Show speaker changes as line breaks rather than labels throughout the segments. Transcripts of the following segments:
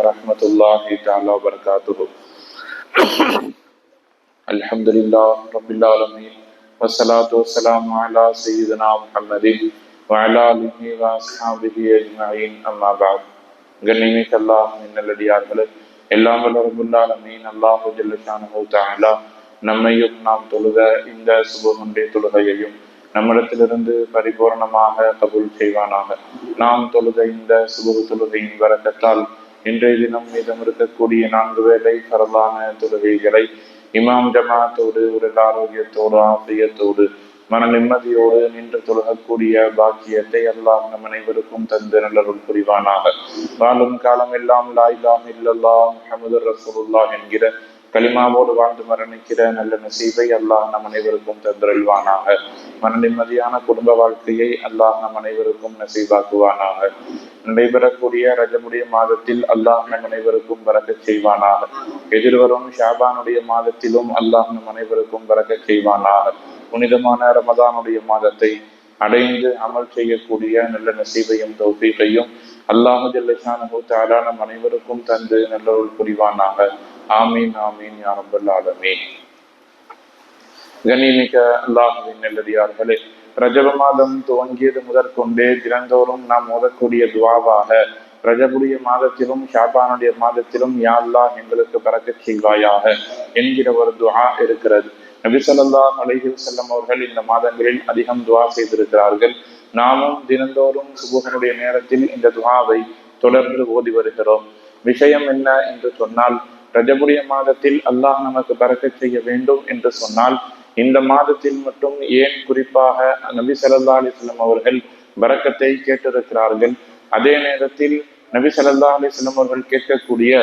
ورحمة الله تعالى وبركاته الحمد لله رب العالمين والصلاة والسلام على سيدنا محمد وعلى آله وأصحابه أجمعين أما بعد கண்ணிமிக்க அல்லாஹ் நல்லடியார்களே எல்லாம் வல்ல ரபுல் ஆலமீன் அல்லாஹு ஜல்லஷானஹு தஆலா நம்மையும் நாம் தொழுத இந்த சுபகுண்டே தொழுகையையும் நம்மிடத்திலிருந்து பரிபூர்ணமாக கபூல் செய்வானாக நாம் தொழுத இந்த சுபகு தொழுகையின் வரக்கத்தால் இன்றைய தினம் மீதம் இருக்கக்கூடிய நான்கு வேலை பரவான தொழுகைகளை இமாம் ஜமாத்தோடு உடல் ஆரோக்கியத்தோடு ஆசிரியத்தோடு மன நிம்மதியோடு நின்று தொழுகக்கூடிய பாக்கியத்தை எல்லாம் நம் அனைவருக்கும் தந்து நல்லருள் புரிவானாக. வாழும் காலம் எல்லாம் லாயிலாம் இல்லல்லா முஹம்மது ரசூலுல்லா என்கிற களிமாவோடு வாழ்ந்து மரணிக்கிற நல்ல நசீபை அல்லாஹ் நம் அனைவருக்கும் தந்திருவானாக மன நிம்மதியான குடும்ப வாழ்க்கையை அல்லாஹ் நம் அனைவருக்கும் நசீபாக்குவானாக. நடைபெறக்கூடிய ரஜமுடைய மாதத்தில் அல்லாஹ் நம் அனைவருக்கும் பறக்க செய்வானாக. எதிர்வரும் ஷாபானுடைய மாதத்திலும் அல்லாஹ் நம் அனைவருக்கும் பறக்க செய்வானாக. புனிதமான ரமதானுடைய மாதத்தை அடைந்து அமல் செய்யக்கூடிய நல்ல நசீபையும் தௌஃபீகையும் அல்லாஹு ஜல்லஷானு தாலா நம் அனைவருக்கும் தந்து நல்லொருள் புரிவானாக. ஆமீன் ஆமீன் யா ரப்பல் ஆலமீன். அல்லாஹுவின் நல்லடியார்களே ரஜப மாதம் துவங்கியது முதற்கொண்டே தினந்தோறும் நாம் ஓதக்கூடிய துவாவாக ரஜபுடைய மாதத்திலும் ஷாபானுடைய மாதத்திலும் யாழ்லா எங்களுக்கு பறக்க செய்வாயாக என்கிற ஒரு துவா இருக்கிறது. நபி ஸல்லல்லாஹு அலைஹி செல்லம் அவர்கள் இந்த மாதங்களில் அதிகம் துவா செய்திருக்கிறார்கள். நாமும் தினந்தோறும் சுபுகனுடைய நேரத்தில் இந்த துவாவை தொடர்ந்து ஓதி வருகிறோம். விஷயம் என்ன என்று சொன்னால் ரஜபுரிய மாதத்தில் அல்லாஹ் நமக்கு பறக்க செய்ய வேண்டும் என்று சொன்னால் இந்த மாதத்தில் மட்டும் ஏன் குறிப்பாக நபி சல்லா அலிஸ்லம் அவர்கள் பறக்கத்தை கேட்டிருக்கிறார்கள்? அதே நேரத்தில் நபி சல்லா அலிஸ்லம் அவர்கள் கேட்கக்கூடிய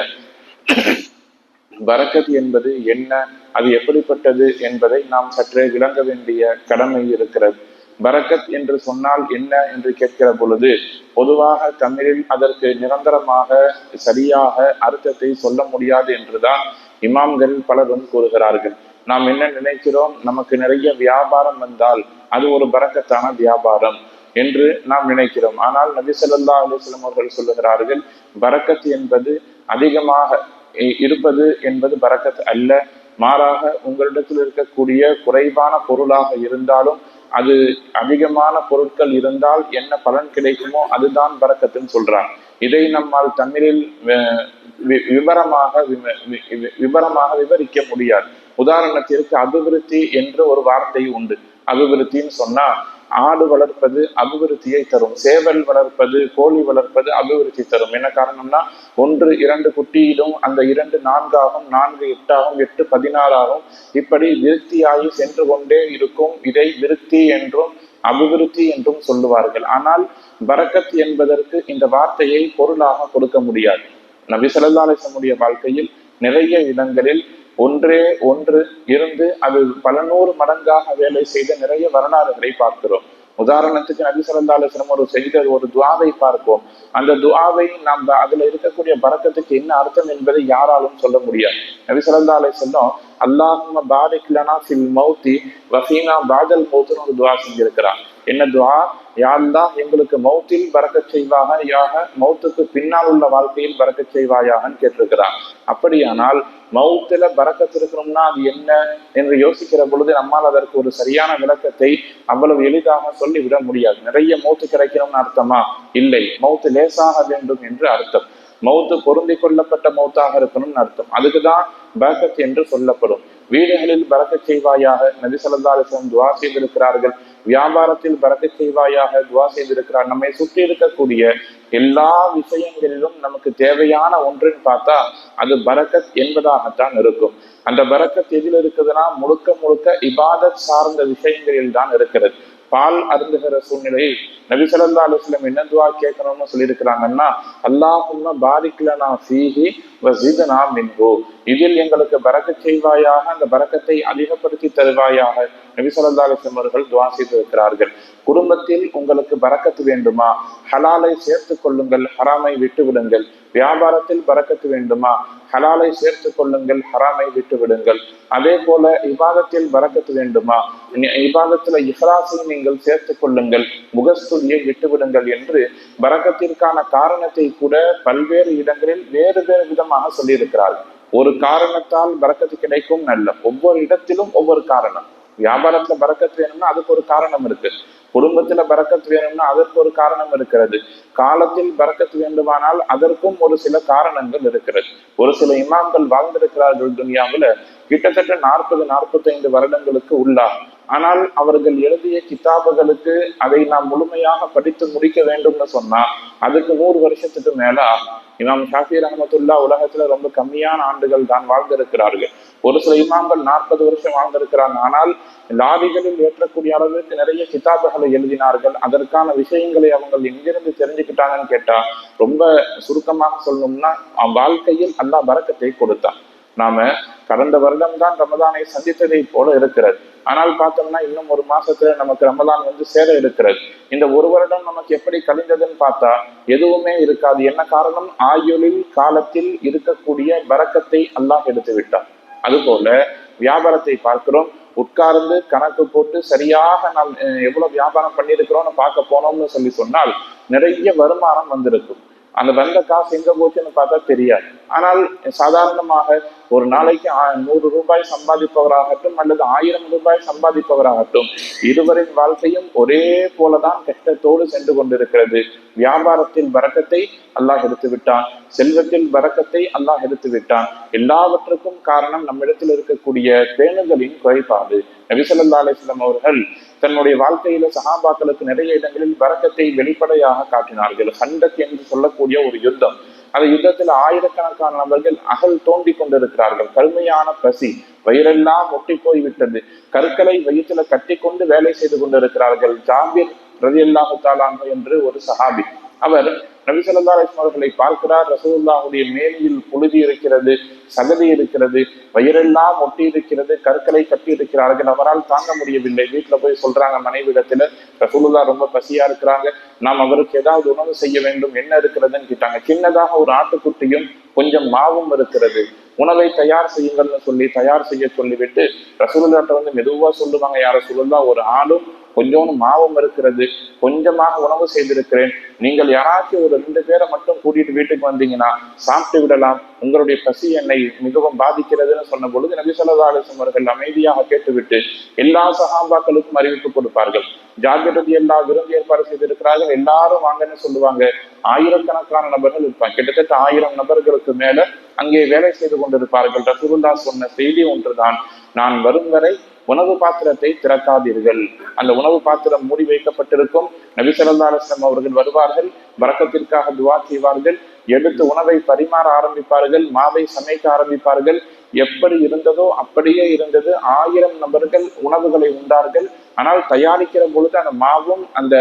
பரக்கத் என்பது என்ன? அது எப்படிப்பட்டது என்பதை நாம் சற்றே விளங்க வேண்டிய கடமை இருக்கிறது. பரக்கத் என்று சொன்னால் என்ன என்று கேட்கிற பொழுது பொதுவாக தமிழில் அதற்கு நிரந்தரமாக சரியாக அர்த்தத்தை சொல்ல முடியாது என்றுதான் இமாம்கள் பலரும் கூறுகிறார்கள். நாம் என்ன நினைக்கிறோம்? நமக்கு நிறைய வியாபாரம் வந்தால் அது ஒரு பரக்கத்தான வியாபாரம் என்று நாம் நினைக்கிறோம். ஆனால் நபிசல்லா அலுவலம் அவர்கள் சொல்லுகிறார்கள் பரக்கத் என்பது அதிகமாக இருப்பது என்பது பரக்கத் அல்ல. மாறாக உங்களிடத்தில் இருக்கக்கூடிய குறைவான பொருளாக இருந்தாலும் அது அதிகமான பொருட்கள் இருந்தால் என்ன பலன் கிடைக்குமோ அதுதான் பறக்கத்துன்னு சொல்றாங்க. இதை நம்மால் தமிழில் விவரமாக விவரமாக விவரிக்க முடியாது. உதாரணத்திற்கு அபிவிருத்தி என்ற ஒரு வார்த்தை உண்டு. அபிவிருத்தின்னு சொன்னா ஆடு வளர்ப்பது அபிவிருத்தியை தரும் சேவல் வளர்ப்பது கோழி வளர்ப்பது அபிவிருத்தி தரும். என்ன காரணம்னா ஒன்று இரண்டு குட்டியிலும் அந்த இரண்டு நான்காகும் நான்கு எட்டாகும் எட்டு பதினாறாகும். இப்படி விருத்தியாகி சென்று கொண்டே இருக்கும் இதை விருத்தி என்றும் அபிவிருத்தி என்றும் சொல்லுவார்கள். ஆனால் பரக்கத் என்பதற்கு இந்த வார்த்தையை பொருளாக கொடுக்க முடியாது. நபி சல்லாசமுடைய வாழ்க்கையில் நிறைய இடங்களில் ஒன்றே ஒன்று இருந்து அது பல நூறு மடங்காக வேலை செய்த நிறைய வரலாறுகளை பார்க்கிறோம். உதாரணத்துக்கு நபி சொல்லா ஒரு செய்த ஒரு துவாவை பார்ப்போம். அந்த துவாவை நாம் அதுல இருக்கக்கூடிய பறக்கத்துக்கு என்ன அர்த்தம் என்பதை யாராலும் சொல்ல முடியாது. நபி சொல்லா அலுவலம் அல்லாஹ் பாரிக்லனா ஃபில் மௌத்தி வஃபீனா பாதல் மௌத்துன்னு ஒரு துவா செஞ்சிருக்கிறான் என்ன துவா? யாழ்லா எங்களுக்கு மௌத்தில் பறக்க செய்வாக யாக மௌத்துக்கு பின்னால் உள்ள வாழ்க்கையில் பறக்க செய்வாயாகன்னு கேட்டிருக்கிறான். அப்படியானால் மௌத்துல பறக்கத்திருக்கணும்னா அது என்ன என்று யோசிக்கிற பொழுது நம்மால் அதற்கு ஒரு சரியான விளக்கத்தை அவ்வளவு எளிதாக சொல்லிவிட முடியாது. நிறைய மௌத்து கிடைக்கணும்னு அர்த்தமா? இல்லை. மௌத்து லேசாக வேண்டும் என்று அர்த்தம். மௌத்து பொருந்தி கொள்ளப்பட்ட மௌத்தாக இருக்கணும்னு அர்த்தம். அதுக்குதான் பரக்கத் என்று சொல்லப்படும். வீடுகளில் பறக்கச் செய்வாயாக நதி சொல்லா அலிஸ்லாம் துவா செய்திருக்கிறார்கள். வியாபாரத்தில் பறக்கச் செய்வாயாக துவா செய்திருக்கிறார். நம்மை சுற்றி இருக்கக்கூடிய எல்லா விஷயங்களிலும் நமக்கு தேவையான ஒன்றுன்னு பார்த்தா அது பரக்கத் என்பதாகத்தான் இருக்கும். அந்த பரக்கத் எதில் இருக்குதுன்னா முழுக்க முழுக்க இபாதத் சார்ந்த விஷயங்களில் தான் இருக்கிறது. பால் அருந்துகிற சூழ்நிலையில் நபி சொல்லா அலுவலம் என்ன துவா கேட்கணும்னு சொல்லியிருக்கிறாங்கன்னா அல்லாஹும்ம பாரிக்லனா ஃபீஹி வசிதனா மின்ஹு. இதில் எங்களுக்கு பறக்க செய்வாயாக அந்த பறக்கத்தை அதிகப்படுத்தி தருவாயாக நபி சொல்லா அலுவலம் அவர்கள் துவா செய்திருக்கிறார்கள். குடும்பத்தில் உங்களுக்கு பறக்கத்து வேண்டுமா? ஹலாலை சேர்த்து கொள்ளுங்கள் ஹராமை விட்டு விடுங்கள். வியாபாரத்தில் பறக்கத்து வேண்டுமா? ஹலாலை சேர்த்து கொள்ளுங்கள் ஹராமை விட்டு விடுங்கள். அதே போல இபாதத்தில் பறக்கத்து வேண்டுமா? இபாதத்துல இஹ்லாசை நீங்கள் சேர்த்து கொள்ளுங்கள் முகஸ்துதியை விட்டு விடுங்கள் என்று பறக்கத்திற்கான காரணத்தை கூட பல்வேறு இடங்களில் வேறு வேறு விதமாக சொல்லியிருக்கிறார்கள். ஒரு காரணத்தால் பறக்கத்து கிடைக்கும் நல்ல ஒவ்வொரு இடத்திலும் ஒவ்வொரு காரணம். வியாபாரத்துல பறக்கத்து வேணும்னா அதுக்கு ஒரு காரணம் இருக்கு. குடும்பத்துல பறக்கத்து வேணும்னா அதற்கு ஒரு காரணம் இருக்கிறது. காலத்தில் பறக்கத்து வேண்டுமானால் அதற்கும் ஒரு சில காரணங்கள் இருக்கிறது. ஒரு சில இமாம்கள் வாழ்ந்திருக்கிறார்கள் துனியாவில் கிட்டத்தட்ட நாற்பது நாற்பத்தைந்து வருடங்களுக்கு உள்ளாகும் ஆனால் அவர்கள் எழுதிய கிதாபுகளுக்கு அதை நாம் முழுமையாக படித்து முடிக்க வேண்டும்னு சொன்னா அதுக்கு நூறு வருஷத்துக்கு மேல ஆகும். இமாம் ஷாஃபி ரஹமத்துல்லா உலகத்துல ரொம்ப கம்மியான ஆண்டுகள் தான் வாழ்ந்திருக்கிறார்கள். ஒரு சில இமாம்கள் நாற்பது வருஷம் வாழ்ந்திருக்கிறாங்க. ஆனால் லாரிகளில் ஏற்றக்கூடிய அளவிற்கு நிறைய கிதாபுகளை எழுதினார்கள். அதற்கான விஷயங்களை அவங்க எங்கிருந்து தெரிஞ்சுக்கிட்டாங்கன்னு கேட்டா ரொம்ப சுருக்கமாக சொல்லணும்னா வாழ்க்கையில் அல்லா பறக்கத்தை கொடுத்தான். நாம கடந்த வருடம் தான் ரமதானை சந்தித்ததை போல இருக்கிறது. ஆனால் பார்த்தோம்னா இன்னும் ஒரு மாசத்துல நமக்கு ரமதான் வந்து சேர இருக்கிறது. இந்த ஒரு வருடம் நமக்கு எப்படி கழிந்ததுன்னு பார்த்தா எதுவுமே இருக்காது. என்ன காரணம்? ஆயுளில் காலத்தில் இருக்கக்கூடிய பறக்கத்தை அல்லாஹ் எடுத்து விட்டான் அதுபோல வியாபாரத்தை பார்க்கிறோம். உட்கார்ந்து கணக்கு போட்டு சரியாக நாம் எவ்வளவு வியாபாரம் பண்ணியிருக்கிறோம்னு பார்க்க போனோம்னு சொல்லி சொன்னால் நிறைய வருமானம் வந்திருக்கும். அந்த வந்த காசு எங்க போச்சுன்னு பார்த்தா தெரியாது. ஆனால் சாதாரணமாக ஒரு நாளைக்கு நூறு ரூபாய் சம்பாதிப்பவராகட்டும் அல்லது ஆயிரம் ரூபாய் சம்பாதிப்பவராகட்டும் இருவரின் வாழ்க்கையும் ஒரே போலதான் கஷ்டத்தோடு சென்று கொண்டிருக்கிறது. வியாபாரத்தில் வரக்கத்தை அல்லாஹ் எடுத்து விட்டான். செல்வத்தில் வரக்கத்தை அல்லாஹ் எடுத்து விட்டான். எல்லாவற்றுக்கும் காரணம் நம்மிடத்தில் இருக்கக்கூடிய பேணுகளின் குறைபாடு. நபிசல்லா அலிஸ்லாம் அவர்கள் தன்னுடைய வாழ்க்கையில சகாபாக்களுக்கு நிறைய இடங்களில் வரக்கத்தை வெளிப்படையாக காட்டினார்கள். ஹண்டக் என்று சொல்லக்கூடிய ஒரு யுத்தம். அந்த யுத்தத்தில் ஆயிரக்கணக்கான நபர்கள் அகல் தோண்டி கொண்டிருக்கிறார்கள். கருமையான பசி வயிறெல்லாம் ஒட்டி போய்விட்டது கற்களை வயிற்றுல கட்டி கொண்டு வேலை செய்து கொண்டிருக்கிறார்கள். ஜாபிர் ரதி அல்லாஹு என்று ஒரு சஹாபி. அவர் நபி சொல்லா அவர்களை பார்க்கிறார். ரசூல்லாவுடைய மேனியில் புழுதி இருக்கிறது சகதி இருக்கிறது வயிறெல்லாம் ஒட்டி இருக்கிறது கற்களை கட்டி இருக்கிறார்கள். அவரால் தாங்க முடியவில்லை. வீட்டுல போய் சொல்றாங்க மனைவிடத்துல ரசூலுல்லா ரொம்ப பசியா இருக்கிறாங்க. நாம் அவருக்கு ஏதாவது உணவு செய்ய வேண்டும் என்ன இருக்கிறதுன்னு கேட்டாங்க. சின்னதாக ஒரு ஆட்டுக்குட்டியும் கொஞ்சம் மாவும் இருக்கிறது. உணவை தயார் செய்யுங்கள்னு சொல்லி தயார் செய்ய சொல்லிவிட்டு ரசூலுல்லாட்ட வந்து மெதுவா சொல்லுவாங்க யார சொல்லுல்லா ஒரு ஆளும் கொஞ்சோண்டு மாவும் இருக்கிறது கொஞ்சமாக உணவு செய்திருக்கிறேன். நீங்கள் யாராச்சும் ஒரு ரெண்டு பேரை மட்டும் கூட்டிட்டு வீட்டுக்கு வந்தீங்கன்னா சாப்பிட்டு விடலாம். உங்களுடைய பசி என்னை மிகவும் பாதிக்கிறதுன்னு சொன்ன பொழுது நபி அவர்கள் அமைதியாக கேட்டுவிட்டு எல்லா சகாபாக்களுக்கும் அறிவிப்பு கொடுப்பார்கள். ஜாகிரதி எல்லா விருந்து ஏற்பாடு செய்திருக்கிறார்கள். எல்லாரும் வாங்கன்னு சொல்லுவாங்க. ஆயிரக்கணக்கான நபர்கள் இருப்பாங்க. கிட்டத்தட்ட ஆயிரம் நபர்களுக்கு மேல அங்கே வேலை செய்து கொண்டிருப்பார்கள். ரசூல்லா சொன்ன செய்தி ஒன்றுதான். நான் வரும் வரை உணவு பாத்திரத்தை திறக்காதீர்கள். அந்த உணவு பாத்திரம் மூடி வைக்கப்பட்டிருக்கும். நபி சொல்லா அவர்கள் வருவார்கள். வரக்கத்திற்காக துவா செய்வார்கள். எடுத்து உணவை பரிமாற ஆரம்பிப்பார்கள். மாவை சமைக்க ஆரம்பிப்பார்கள். எப்படி இருந்ததோ அப்படியே இருந்தது. ஆயிரம் நபர்கள் உணவுகளை உண்டார்கள். ஆனால் தயாரிக்கிற பொழுது அந்த மாவும் அந்த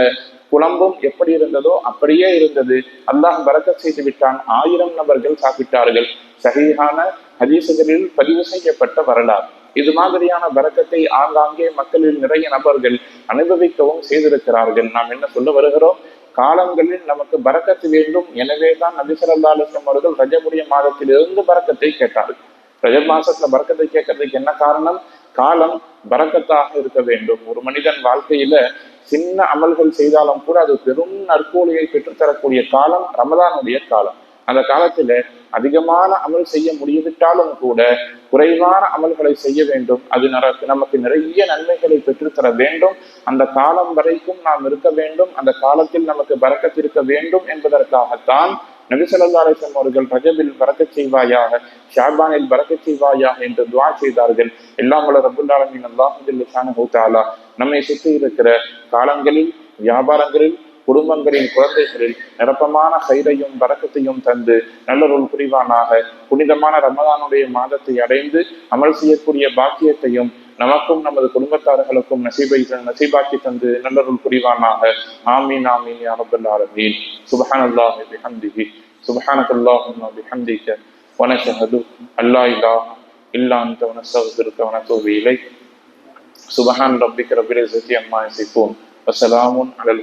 குழம்பும் எப்படி இருந்ததோ அப்படியே இருந்தது. அல்லாஹ் பறக்க செய்து விட்டான். ஆயிரம் நபர்கள் சாப்பிட்டார்கள். சரியான ஹதீசுகளில் பதிவு செய்யப்பட்ட வரலாறு. இது மாதிரியான வரக்கத்தை ஆங்காங்கே மக்களில் நிறைய நபர்கள் அனுபவிக்கவும் செய்திருக்கிறார்கள். நாம் என்ன சொல்ல வருகிறோம்? காலங்களில் நமக்கு பறக்கத்து வேண்டும். எனவே தான் நபிசரல்லா அலுவலம் அவர்கள் ரஜமுடைய மாதத்திலிருந்து பறக்கத்தை கேட்டார்கள் ரஜ மாசத்துல பறக்கத்தை கேட்கறதுக்கு என்ன காரணம்? காலம் பறக்கத்தாக இருக்க வேண்டும். ஒரு மனிதன் வாழ்க்கையில சின்ன அமல்கள் செய்தாலும் கூட அது பெரும் நற்கூலியை பெற்றுத்தரக்கூடிய காலம் ரமதானுடைய காலம். அந்த காலத்துல அதிகமான அமல் செய்ய முடியவிட்டாலும் கூட குறைவான அமல்களை செய்ய வேண்டும். அது நமக்கு நிறைய நன்மைகளை பெற்றுத்தர வேண்டும். அந்த காலம் வரைக்கும் நாம் இருக்க வேண்டும். அந்த காலத்தில் நமக்கு பறக்கத்திருக்க வேண்டும் என்பதற்காகத்தான் நபிசல்லா அலிசம் அவர்கள் ரஜபில் பறக்க செய்வாயாக ஷாபானில் பறக்க செய்வாயாக என்று துவா செய்தார்கள். எல்லாம் வல்ல ரபுல்லாலமின் அல்லாஹுல்லா நம்மை சுற்றி இருக்கிற காலங்களில் வியாபாரங்களில் குடும்பங்களின் குழந்தைகளில் நிரப்பமான சைதையும் வரக்கத்தையும் தந்து நல்லொருள் புரிவானாக புனிதமான ரமதானுடைய மாதத்தை அடைந்து அமல் செய்யக்கூடிய பாக்கியத்தையும் நமக்கும் நமது குடும்பத்தார்களுக்கும் நசீபை நசீபாக்கி தந்து நல்லொருள் புரிவானாக ஆமீன் ஆமீன் அரபுல் ஆலமீன் சுபஹான் அல்லாஹ் பிஹம்திஹி சுபஹானக் அல்லாஹும்ம பிஹம்திக ونشهد أن لا إله إلا أنت ونستغفرك ونتوب إليك سبحان ربك رب العزة عما يصفون வசலாமுன் அலல்